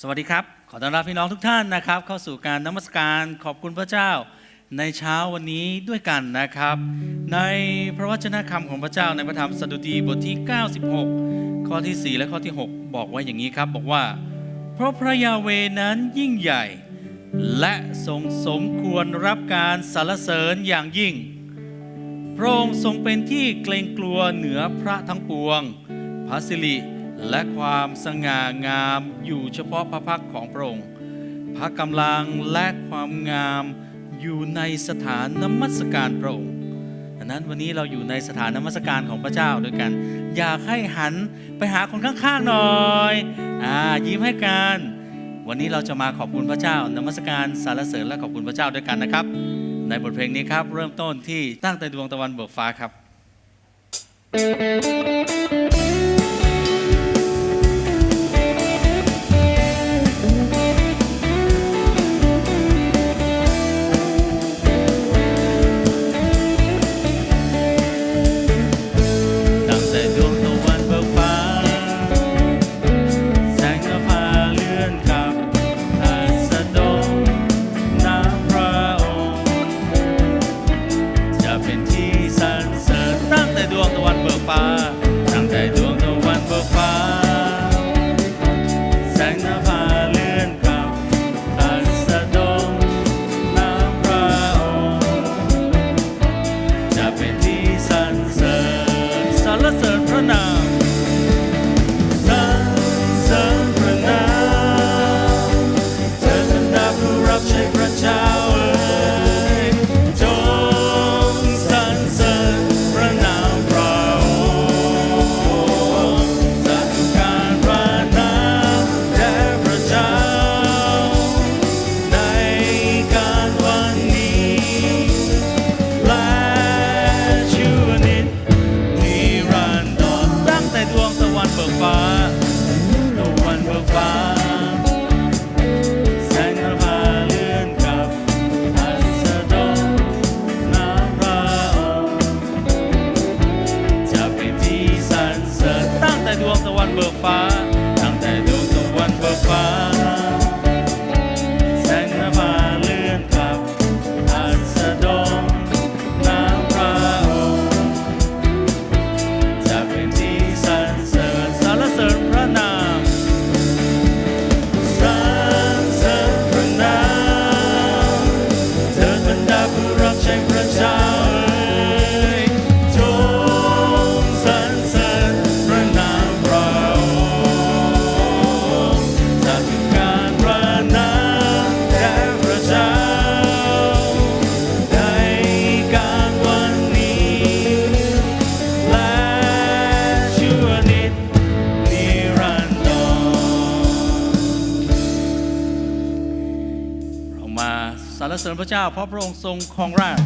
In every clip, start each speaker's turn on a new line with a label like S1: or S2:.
S1: สวัสดีครับ ขอต้อนรับพี่น้องทุกท่านนะครับ เข้าสู่การนมัสการขอบคุณพระเจ้า ในเช้าวันนี้ด้วยกันนะครับ ในพระวจนะคำของพระเจ้าในพระธรรมสดุดีบทที่ 96 ข้อที่ 4 และข้อที่ 6 บอกไว้อย่างนี้ครับ บอกว่า เพราะพระยาเวนั้นยิ่งใหญ่ และทรงสมควรรับการสรรเสริญอย่างยิ่ง พระองค์ทรงเป็นที่เกรงกลัวเหนือพระทั้งปวงพระสิริ และความสง่างามอยู่เฉพาะพระพักของพระองค์ พระกำลังและความงามอยู่ในสถานนมัสการพระองค์ดังนั้นวันนี้เราอยู่ในสถานนมัสการของพระเจ้าด้วยกัน อยากให้หันไปหาคนข้างๆหน่อยอ่ายิ้มให้กัน วันนี้เราจะมาขอบคุณพระเจ้านมัสการสรรเสริญและขอบคุณพระเจ้าด้วยกันนะครับ ในบทเพลงนี้ครับ เริ่มต้นที่ตั้งแต่ดวงตะวันเบิกฟ้าครับตั้ง จ้าเพราะพระองค์ทรงครองราช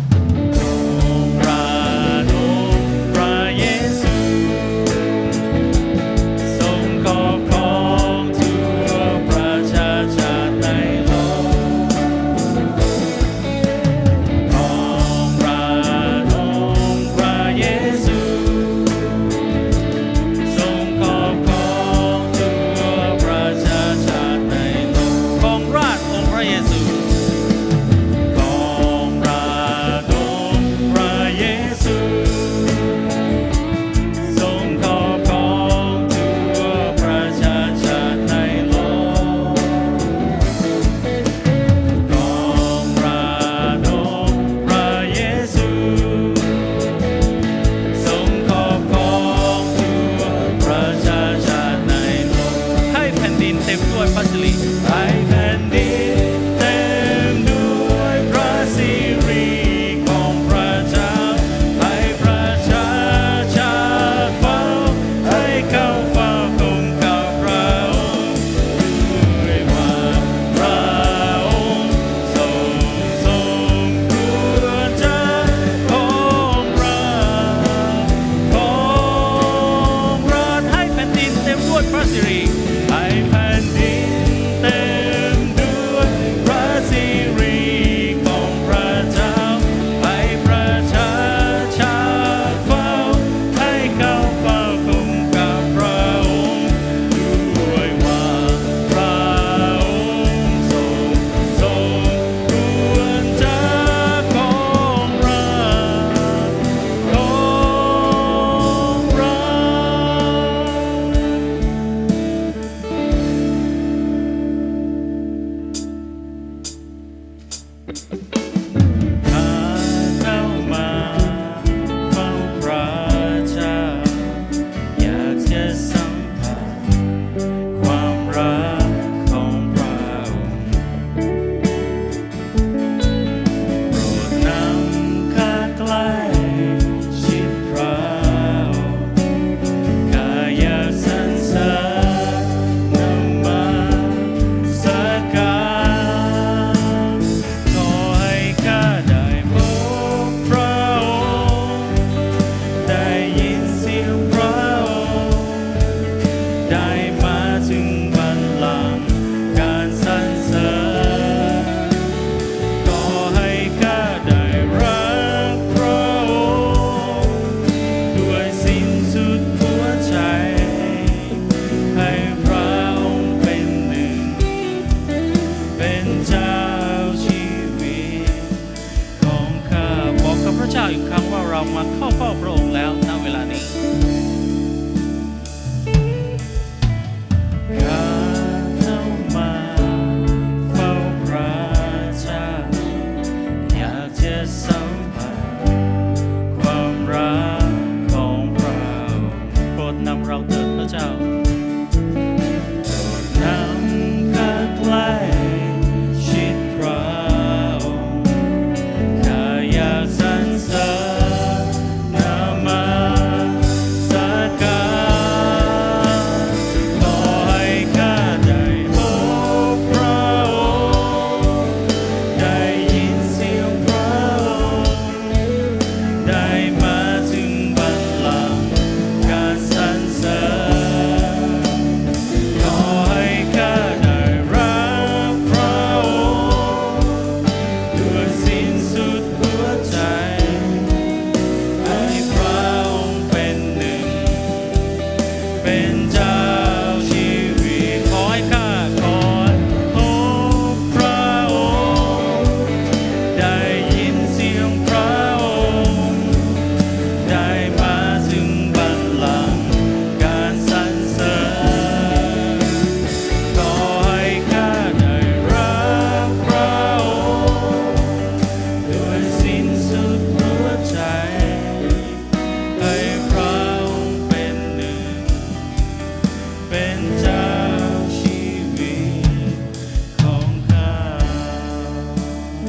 S1: อีกครั้งว่าเรามาเข้าเฝ้าพระองค์แล้วณเวลานี้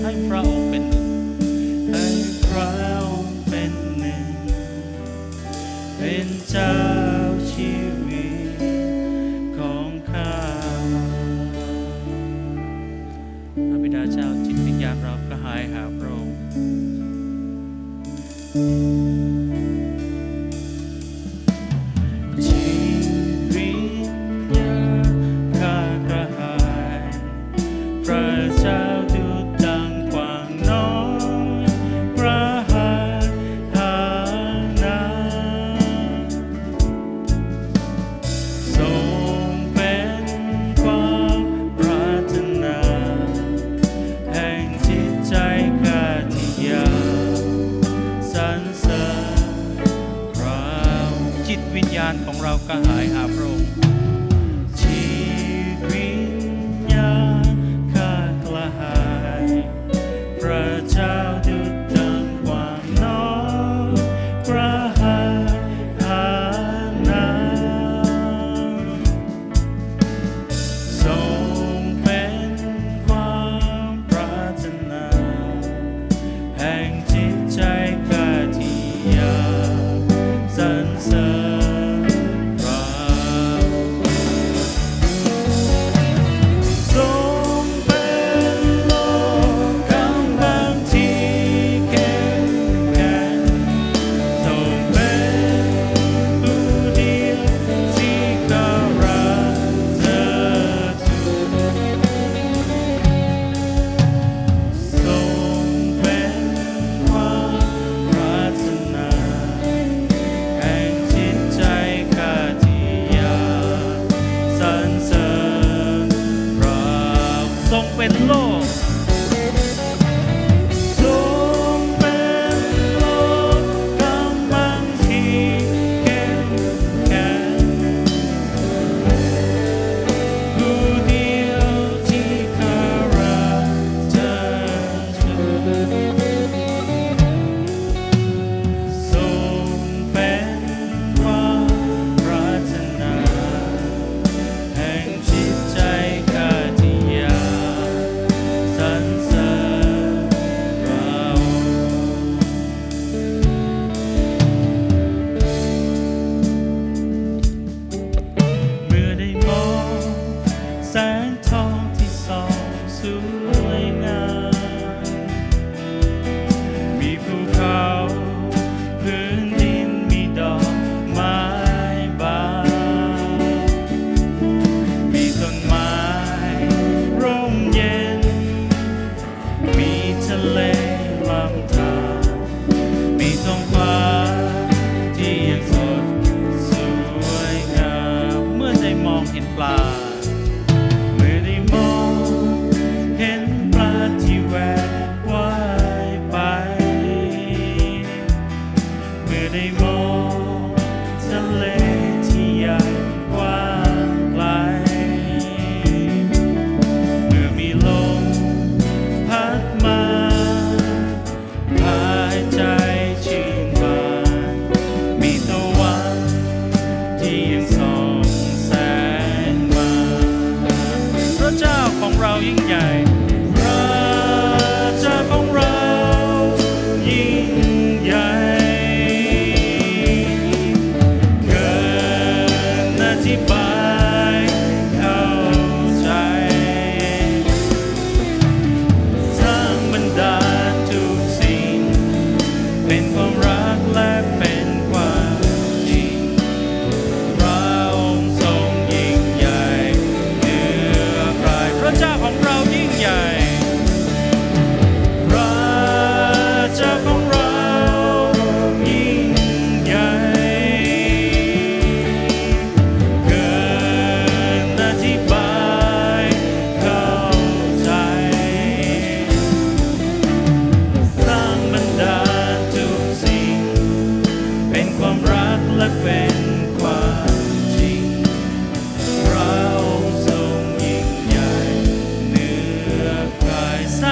S1: ให้พระองค์เป็นให้พระองค์เป็นหนึ่ง เป็นเจ้าชีวิตของข้าพระบิดาเจ้าจิตวิญญาณเรากระหายหาพระองค์ จิตวิญญาณของเราก็หายหาพระองค์ เลลำธารไม่ต้อง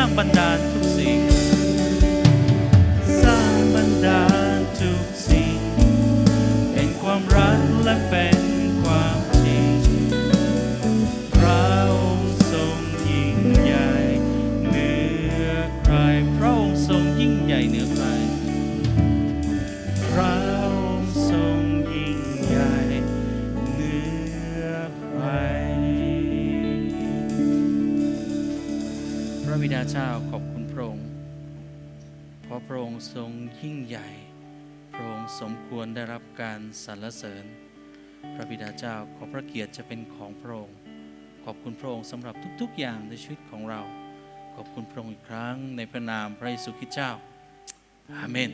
S1: ng pandaan. าเจ้าขอบคุณพระองค์ เพราะพระองค์ทรงยิ่งใหญ่ พระองค์สมควรได้รับการสรรเสริญ พระบิดาเจ้าขอพระเกียรติจะเป็นของพระองค์ ขอบคุณพระองค์สำหรับทุกๆ อย่างในชีวิตของเรา ขอบคุณพระองค์อีกครั้งในพระนามพระเยซูคริสต์เจ้าอาเมน